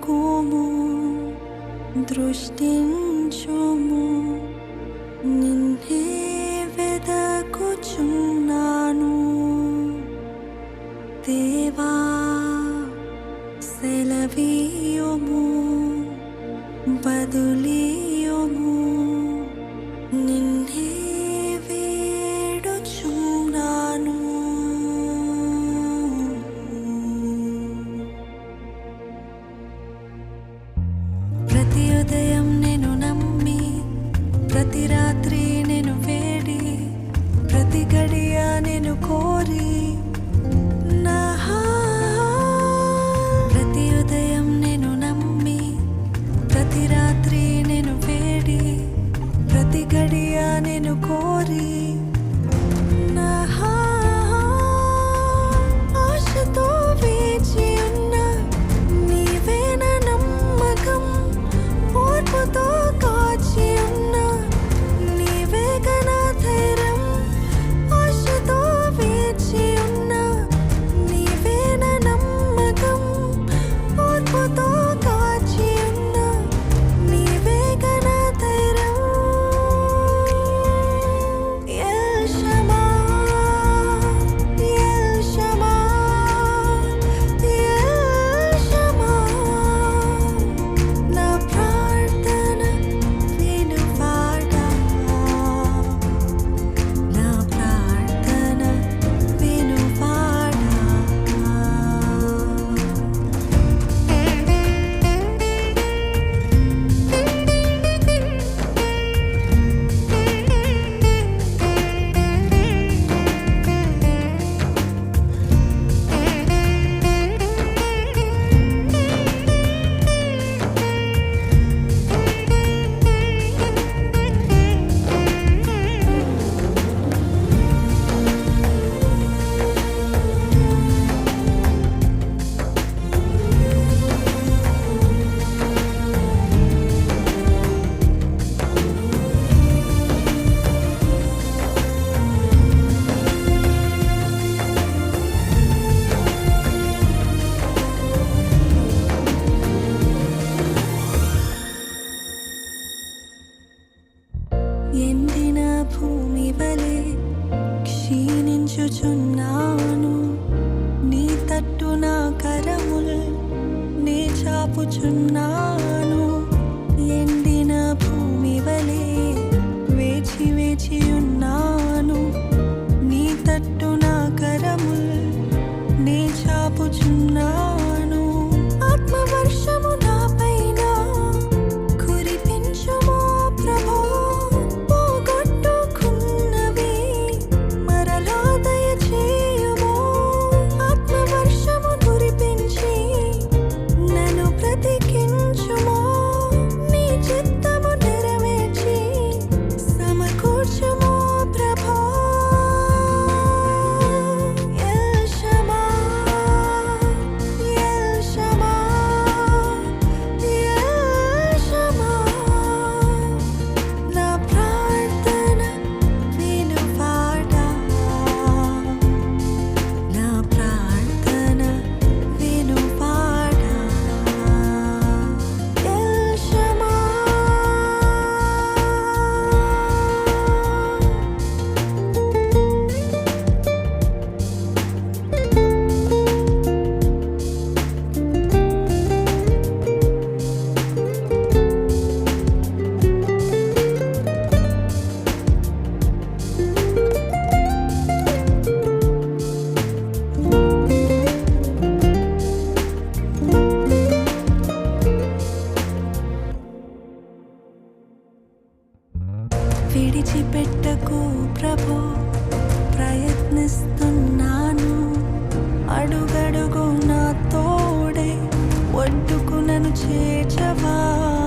común, drustin ರಾತ್ರಿ ನೆನು ಬೇಡಿ ಪ್ರತಿ ಗಡಿಯ ನೆನು ಕೋರಿ. నాను నీ తట్టు నా కరముల్ నీ చాపుచున్నాను. ఎండిన భూమి వలె వేచి వేచి ఉన్నాను. నీ తట్టు నా కరముల్ నీ చాపుచున్నాను. విడిచిపెట్టకు ప్రభు. ప్రయత్నిస్తున్నాను. అడుగడుగు నా తోడే. ఒడ్డుకు నన్ను చేర్చవా?